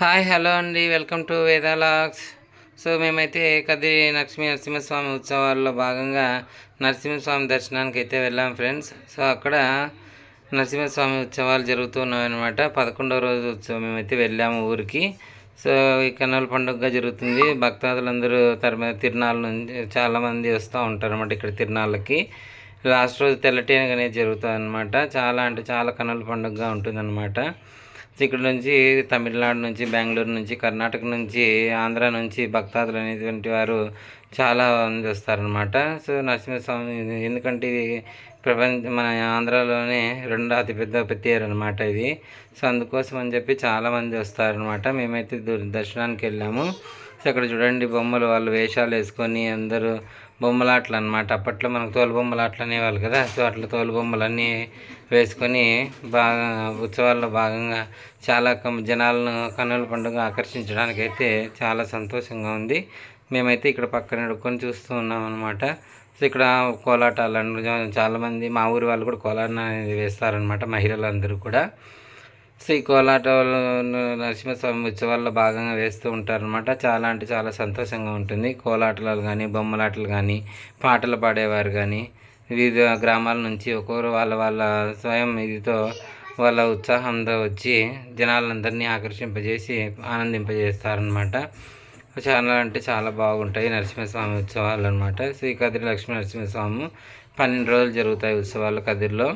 Hi hello అండి. Welcome to వేదాలాక్స్ so మేమైతే కదిరి లక్ష్మీ నరసింహస్వామి ఉత్సవాల్లో భాగంగా నరసింహస్వామి దర్శనానికి అయితే వెళ్ళాం ఫ్రెండ్స్. సో అక్కడ నరసింహస్వామి ఉత్సవాలు జరుగుతున్నాయన్నమాట పదకొండవ రోజు ఉత్సవం మేమైతే వెళ్ళాము ఊరికి. సో ఈ కన్నుల పండుగగా జరుగుతుంది. భక్తాదులందరూ తరమ తిరునాళ్ళ నుంచి చాలామంది వస్తూ ఉంటారు అనమాట ఇక్కడ తిరునాళ్ళకి. లాస్ట్ రోజు తెల్లటి అనేది జరుగుతుంది అనమాట చాలా అంటే చాలా కన్నుల పండుగగా ఉంటుందన్నమాట. ఇక్కడ నుంచి తమిళనాడు నుంచి బెంగళూరు నుంచి కర్ణాటక నుంచి ఆంధ్ర నుంచి భక్తాదులు అనేటువంటి వారు చాలా మంది వస్తారనమాట సో నరసింహస్వామి ఎందుకంటే ఇది ప్రపంచ మన ఆంధ్రాలోనే రెండో అతిపెద్ద తేరు అనమాట ఇది. సో అందుకోసం అని చెప్పి చాలామంది వస్తారనమాట మేమైతే దర్శనానికి వెళ్ళాము. సో అక్కడ చూడండి బొమ్మలు వాళ్ళు వేషాలు వేసుకొని అందరూ బొమ్మలాట్లు అనమాట అప్పట్లో మనకు తోలు బొమ్మలాట్లు అనేవాళ్ళు కదా సో అట్లా తోలు బొమ్మలన్నీ వేసుకొని బాగా ఉత్సవాల్లో భాగంగా చాలా కం- జనాలను కన్నుల పండుగ ఆకర్షించడానికి అయితే చాలా సంతోషంగా ఉంది. మేమైతే ఇక్కడ పక్కన నడుకొని చూస్తూ ఉన్నాం అనమాట సో ఇక్కడ కోలాటాలు చాలామంది మా ఊరి వాళ్ళు కూడా కోలాటం అనేది వేస్తారనమాట మహిళలందరూ కూడా. శ్రీ ఈ నరసింహస్వామి ఉత్సవాల్లో భాగంగా వేస్తూ ఉంటారనమాట చాలా అంటే చాలా సంతోషంగా ఉంటుంది. కోలాటలు కానీ బొమ్మలాటలు కానీ పాటలు పాడేవారు కానీ వివిధ గ్రామాల నుంచి ఒక్కొక్కరు వాళ్ళ వాళ్ళ స్వయం ఇదితో వాళ్ళ ఉత్సాహంతో వచ్చి జనాలందరినీ ఆకర్షింపజేసి ఆనందింపజేస్తారనమాట చాలా అంటే చాలా బాగుంటాయి నరసింహస్వామి ఉత్సవాలు అనమాట శ్రీ కదిరి లక్ష్మీ నరసింహస్వామి పన్నెండు రోజులు జరుగుతాయి ఉత్సవాలు కదిరిలో.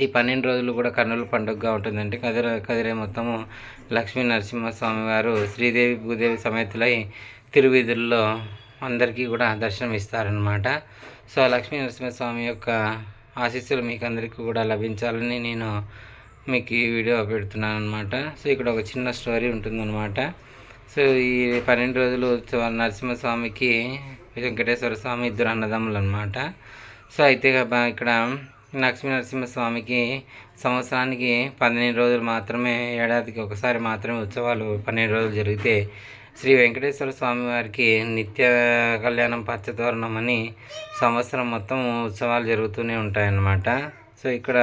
ఈ పన్నెండు రోజులు కూడా కర్నూలు పండుగగా ఉంటుందంటే కదిర కదిరే మొత్తము లక్ష్మీ నరసింహస్వామి వారు శ్రీదేవి భూదేవి సమేతులై తిరువీధుల్లో అందరికీ కూడా దర్శనం ఇస్తారనమాట సో ఆ లక్ష్మీ నరసింహస్వామి యొక్క ఆశీస్సులు మీకు అందరికీ కూడా లభించాలని నేను మీకు ఈ వీడియో పెడుతున్నాను అనమాట సో ఇక్కడ ఒక చిన్న స్టోరీ ఉంటుందన్నమాట. సో ఈ పన్నెండు రోజులు నరసింహస్వామికి వెంకటేశ్వర స్వామి ఇద్దరు అన్నదమ్ములు అనమాట సో అయితే ఇక్కడ లక్ష్మీ నరసింహస్వామికి సంవత్సరానికి పన్నెండు రోజులు మాత్రమే ఏడాదికి ఒకసారి మాత్రమే ఉత్సవాలు పన్నెండు రోజులు జరిగితే శ్రీ వెంకటేశ్వర స్వామి వారికి నిత్య కళ్యాణం పచ్చతోరణం అని సంవత్సరం మొత్తం ఉత్సవాలు జరుగుతూనే ఉంటాయన్నమాట. సో ఇక్కడ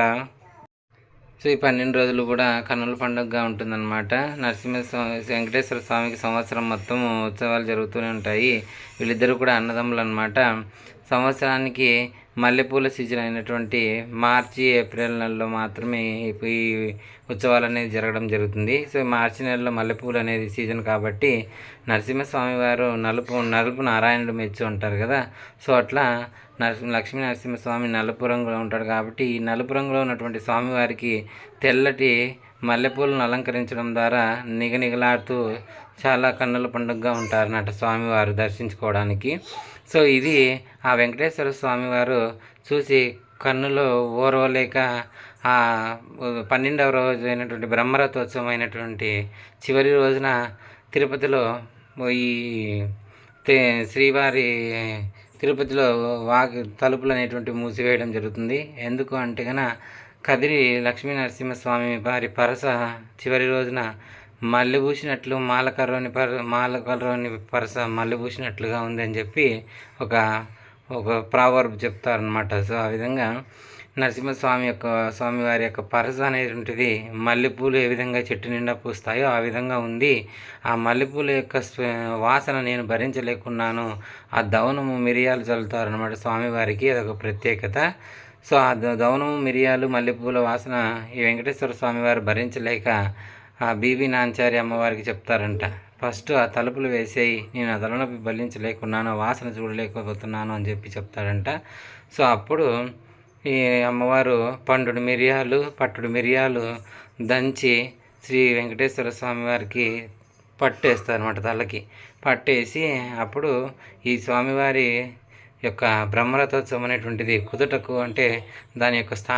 సో ఈ పన్నెండు రోజులు కూడా కన్నుల పండుగగా ఉంటుందన్నమాట. నరసింహ స్వామి వెంకటేశ్వర స్వామికి సంవత్సరం మొత్తం ఉత్సవాలు జరుగుతూనే ఉంటాయి. వీళ్ళిద్దరూ కూడా అన్నదమ్ములు అనమాట సంవత్సరానికి మల్లెపూల సీజన్ అయినటువంటి మార్చి ఏప్రిల్ నెలలో మాత్రమే ఈ- ఉత్సవాలు అనేది జరగడం జరుగుతుంది. సో మార్చి నెలలో మల్లెపూలు అనేది సీజన్ కాబట్టి నరసింహస్వామి వారు నలుపు నలుపు నారాయణుడు మెచ్చి ఉంటారు కదా. సో అట్లా నరసింహ లక్ష్మీ నరసింహస్వామి నలుపు రంగులో ఉంటాడు కాబట్టి ఈ నలుపు రంగులో ఉన్నటువంటి స్వామివారికి తెల్లటి మల్లెపూలను అలంకరించడం ద్వారా నిగనిగలాడుతూ చాలా కన్నుల పండుగగా ఉంటారన్నమాట స్వామివారు దర్శించుకోవడానికి. సో ఇది ఆ వెంకటేశ్వర స్వామివారు చూసి కన్నులో ఓర్వలేక ఆ పన్నెండవ రోజు అయినటువంటి బ్రహ్మరథోత్సవం అయినటువంటి చివరి రోజున తిరుపతిలో ఈ శ్రీవారి తిరుపతిలో వాకి తలుపులు అనేటువంటి మూసివేయడం జరుగుతుంది. ఎందుకు అంటే గన కదిరి లక్ష్మీనరసింహస్వామి వారి పరస చివరి రోజున మల్లెబూసినట్లు మాలకర్రోని పర మాలకర్రోని పరస మల్లెబూసినట్లుగా ఉంది అని చెప్పి ఒక ఒక ప్రావర్బ్ చెప్తారనమాట సో ఆ విధంగా నరసింహస్వామి యొక్క స్వామివారి యొక్క పరస అనేటువంటిది మల్లెపూలు ఏ విధంగా చెట్టు నిండా పూస్తాయో ఆ విధంగా ఉంది. ఆ మల్లెపూల యొక్క వాసన నేను భరించలేకున్నాను. ఆ దవనము మిరియాలు చల్లుతారనమాట స్వామివారికి అదొక ప్రత్యేకత. సో ఆ దవనము మిరియాలు మల్లెపూల వాసన ఈ వెంకటేశ్వర స్వామివారు భరించలేక ఆ బీబీ నాంచారి అమ్మవారికి చెప్తారంట. ఫస్ట్ ఆ తలుపులు వేసేయి నేను ఆ తలనొప్పి భరించలేకున్నాను వాసన చూడలేకపోతున్నాను అని చెప్పి చెప్తాడంట. సో అప్పుడు ఈ అమ్మవారు పండుడు మిరియాలు పట్టుడు మిరియాలు దంచి శ్రీ వెంకటేశ్వర స్వామి వారికి పట్టేస్తారు అనమాట తలకి. పట్టేసి అప్పుడు ఈ స్వామివారి యొక్క బ్రహ్మరథోత్సవం అనేటువంటిది కుదుటకు అంటే దాని యొక్క స్థానం